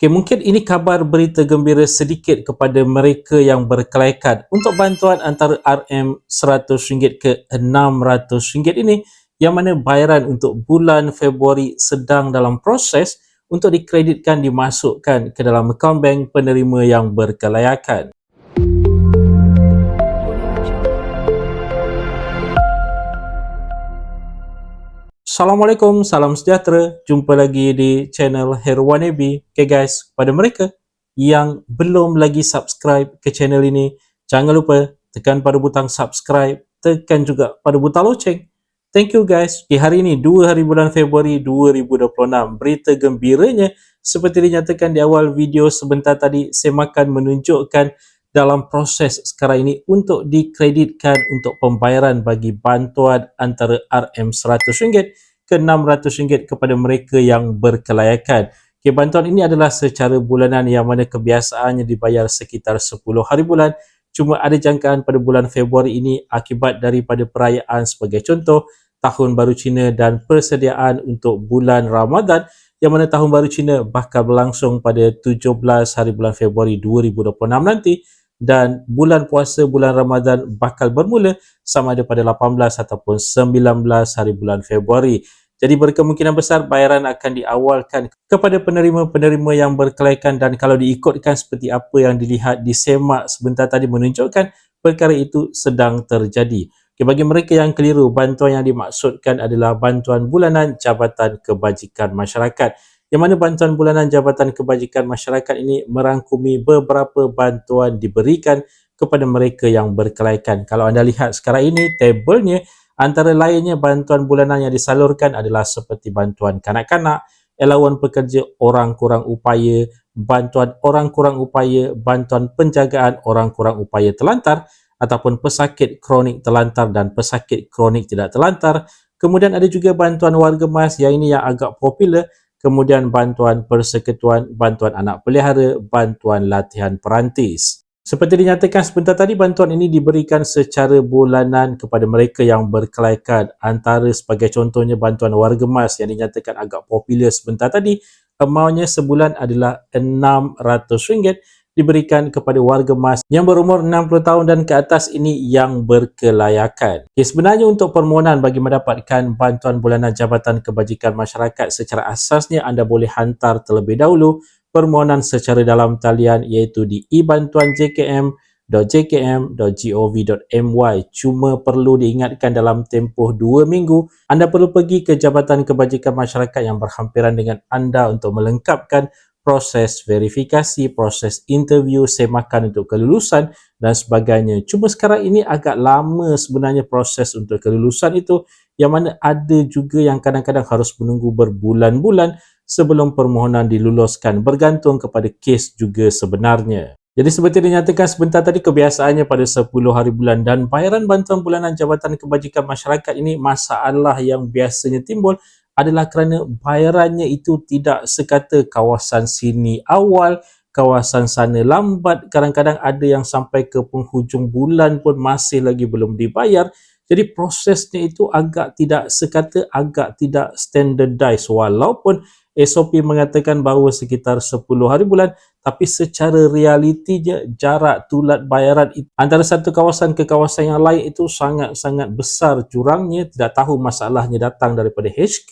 Okay, mungkin ini kabar berita gembira sedikit kepada mereka yang berkelaikan untuk bantuan antara RM100 ke RM600 ini yang mana bayaran untuk bulan Februari sedang dalam proses untuk dikreditkan dimasukkan ke dalam akaun bank penerima yang berkelayakan. Assalamualaikum, salam sejahtera. Jumpa lagi di channel Herwan Ebi. Okay guys, pada mereka yang belum lagi subscribe ke channel ini, jangan lupa tekan pada butang subscribe, tekan juga pada butang loceng. Thank you guys. Okay, hari ini 2 hari bulan Februari 2026. Berita gembiranya seperti dinyatakan di awal video sebentar tadi, saya makan menunjukkan dalam proses sekarang ini untuk dikreditkan untuk pembayaran bagi bantuan antara RM100 ke RM600 kepada mereka yang berkelayakan. Okay, bantuan ini adalah secara bulanan yang mana kebiasaannya dibayar sekitar 10 hari bulan. Cuma ada jangkaan pada bulan Februari ini akibat daripada perayaan sebagai contoh Tahun Baru Cina dan persediaan untuk bulan Ramadan yang mana Tahun Baru Cina bakal berlangsung pada 17 hari bulan Februari 2026 nanti dan bulan puasa bulan Ramadan bakal bermula sama ada pada 18 ataupun 19 hari bulan Februari. Jadi berkemungkinan besar bayaran akan diawalkan kepada penerima-penerima yang berkelaikan dan kalau diikutkan seperti apa yang dilihat di semak sebentar tadi menunjukkan perkara itu sedang terjadi. Okay, bagi mereka yang keliru, bantuan yang dimaksudkan adalah bantuan bulanan Jabatan Kebajikan Masyarakat. Yang mana bantuan bulanan Jabatan Kebajikan Masyarakat ini merangkumi beberapa bantuan diberikan kepada mereka yang berkelaikan. Kalau anda lihat sekarang ini, tabelnya Antara lainnya bantuan bulanan yang disalurkan adalah seperti bantuan kanak-kanak, elawan pekerja orang kurang upaya, bantuan orang kurang upaya, bantuan penjagaan orang kurang upaya telantar ataupun pesakit kronik telantar dan pesakit kronik tidak telantar. Kemudian ada juga bantuan warga mas yang ini yang agak popular. Kemudian bantuan persekutuan, bantuan anak pelihara, bantuan latihan perantis. Seperti dinyatakan sebentar tadi, bantuan ini diberikan secara bulanan kepada mereka yang berkelaikan. Antara sebagai contohnya bantuan warga mas yang dinyatakan agak popular sebentar tadi, amountnya sebulan adalah RM600 diberikan kepada warga mas yang berumur 60 tahun dan ke atas ini yang berkelayakan. Okay, sebenarnya untuk permohonan bagi mendapatkan bantuan bulanan Jabatan Kebajikan Masyarakat secara asasnya anda boleh hantar terlebih dahulu permohonan secara dalam talian iaitu di ebantuanjkm.jkm.gov.my cuma perlu diingatkan dalam tempoh dua minggu anda perlu pergi ke Jabatan Kebajikan Masyarakat yang berhampiran dengan anda untuk melengkapkan proses verifikasi, proses interview, semakan untuk kelulusan dan sebagainya. Cuma sekarang ini agak lama sebenarnya proses untuk kelulusan itu yang mana ada juga yang kadang-kadang harus menunggu berbulan-bulan sebelum permohonan diluluskan bergantung kepada kes juga sebenarnya. Jadi seperti dinyatakan sebentar tadi kebiasaannya pada 10 hari bulan dan bayaran bantuan bulanan Jabatan Kebajikan Masyarakat ini masalah yang biasanya timbul adalah kerana bayarannya itu tidak sekata kawasan sini awal, kawasan sana lambat, kadang-kadang ada yang sampai ke penghujung bulan pun masih lagi belum dibayar. Jadi prosesnya itu agak tidak sekata agak tidak standardized walaupun SOP mengatakan bahawa sekitar 10 hari bulan tapi secara realitinya jarak tulat bayaran antara satu kawasan ke kawasan yang lain itu sangat-sangat besar jurangnya tidak tahu masalahnya datang daripada HQ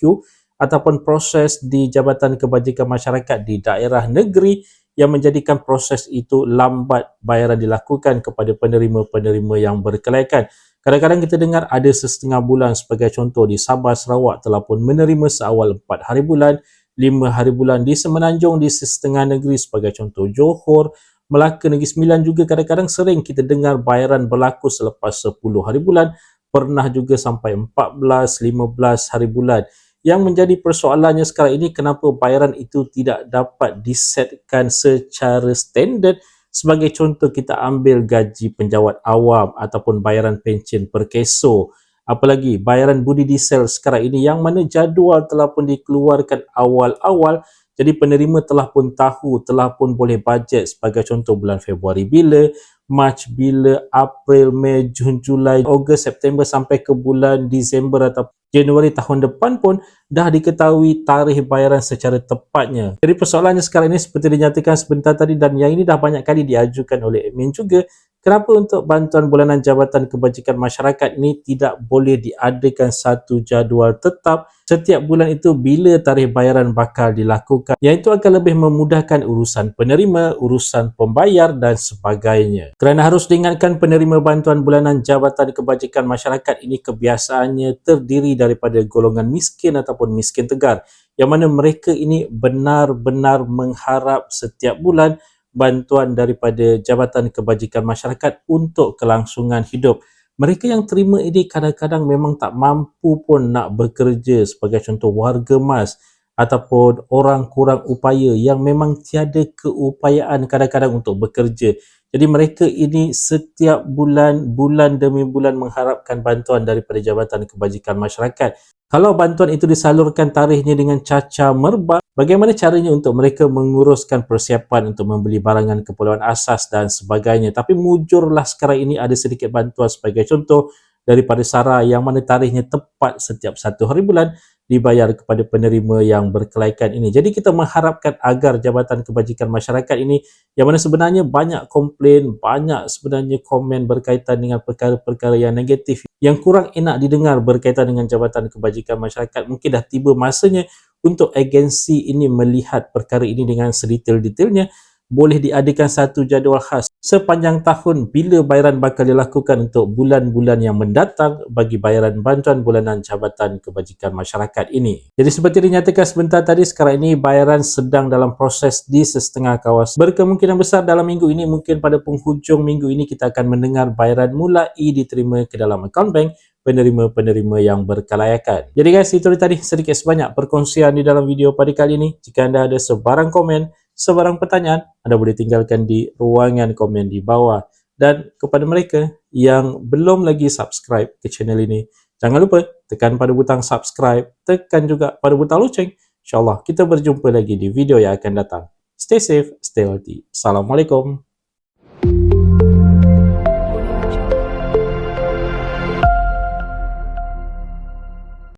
ataupun proses di Jabatan Kebajikan Masyarakat di daerah negeri yang menjadikan proses itu lambat bayaran dilakukan kepada penerima-penerima yang berkelaikan. Kadang-kadang kita dengar ada setengah bulan sebagai contoh di Sabah Sarawak telah pun menerima seawal 4 hari bulan lima hari bulan di Semenanjung di setengah negeri sebagai contoh. Johor, Melaka Negeri Sembilan juga kadang-kadang sering kita dengar bayaran berlaku selepas 10 hari bulan. Pernah juga sampai 14, 15 hari bulan. Yang menjadi persoalannya sekarang ini kenapa bayaran itu tidak dapat disetkan secara standard sebagai contoh kita ambil gaji penjawat awam ataupun bayaran pencen per keso apalagi bayaran budi diesel sekarang ini yang mana jadual telah pun dikeluarkan awal-awal jadi penerima telah pun tahu, telah pun boleh bajet sebagai contoh bulan Februari. Bila, Mac bila, April, Mei, Jun, Julai, Ogos, September sampai ke bulan Disember atau Januari tahun depan pun dah diketahui tarikh bayaran secara tepatnya. Jadi persoalannya sekarang ini seperti dinyatakan sebentar tadi dan yang ini dah banyak kali diajukan oleh admin juga Kenapa untuk bantuan bulanan Jabatan Kebajikan Masyarakat ini tidak boleh diadakan satu jadual tetap? Setiap bulan itu bila tarikh bayaran bakal dilakukan? Yang itu akan lebih memudahkan urusan penerima, urusan pembayar dan sebagainya. Kerana harus diingatkan penerima bantuan bulanan Jabatan Kebajikan Masyarakat ini kebiasaannya terdiri daripada golongan miskin ataupun miskin tegar. Yang mana mereka ini benar-benar mengharap setiap bulan bantuan daripada Jabatan Kebajikan Masyarakat untuk kelangsungan hidup. Mereka yang terima ini kadang-kadang memang tak mampu pun nak bekerja sebagai contoh warga mas ataupun orang kurang upaya yang memang tiada keupayaan kadang-kadang untuk bekerja. Jadi mereka ini setiap bulan, bulan demi bulan mengharapkan bantuan daripada Jabatan Kebajikan Masyarakat. Kalau bantuan itu disalurkan tarikhnya dengan caca merbak, bagaimana caranya untuk mereka menguruskan persiapan untuk membeli barangan keperluan asas dan sebagainya. Tapi mujurlah sekarang ini ada sedikit bantuan sebagai contoh daripada SARA yang mana tarikhnya tepat setiap satu hari bulan dibayar kepada penerima yang berkelaikan ini. Jadi kita mengharapkan agar Jabatan Kebajikan Masyarakat ini yang mana sebenarnya banyak komplain, banyak sebenarnya komen berkaitan dengan perkara-perkara yang negatif yang kurang enak didengar berkaitan dengan Jabatan Kebajikan Masyarakat. Mungkin dah tiba masanya untuk agensi ini melihat perkara ini dengan sedetail-detailnya boleh diadakan satu jadual khas sepanjang tahun bila bayaran bakal dilakukan untuk bulan-bulan yang mendatang bagi bayaran bantuan bulanan Jabatan Kebajikan Masyarakat ini. Jadi seperti dinyatakan sebentar tadi, sekarang ini bayaran sedang dalam proses di sesetengah kawasan. Berkemungkinan besar dalam minggu ini, mungkin pada penghujung minggu ini kita akan mendengar bayaran mulai diterima ke dalam akaun bank penerima-penerima yang berkelayakan. Jadi guys, itu tadi sedikit sebanyak perkongsian di dalam video pada kali ini. Jika anda ada sebarang komen, sebarang pertanyaan, anda boleh tinggalkan di ruangan komen di bawah. Dan kepada mereka yang belum lagi subscribe ke channel ini, jangan lupa tekan pada butang subscribe, tekan juga pada butang loceng. InsyaAllah kita berjumpa lagi di video yang akan datang. Stay safe, stay healthy. Assalamualaikum.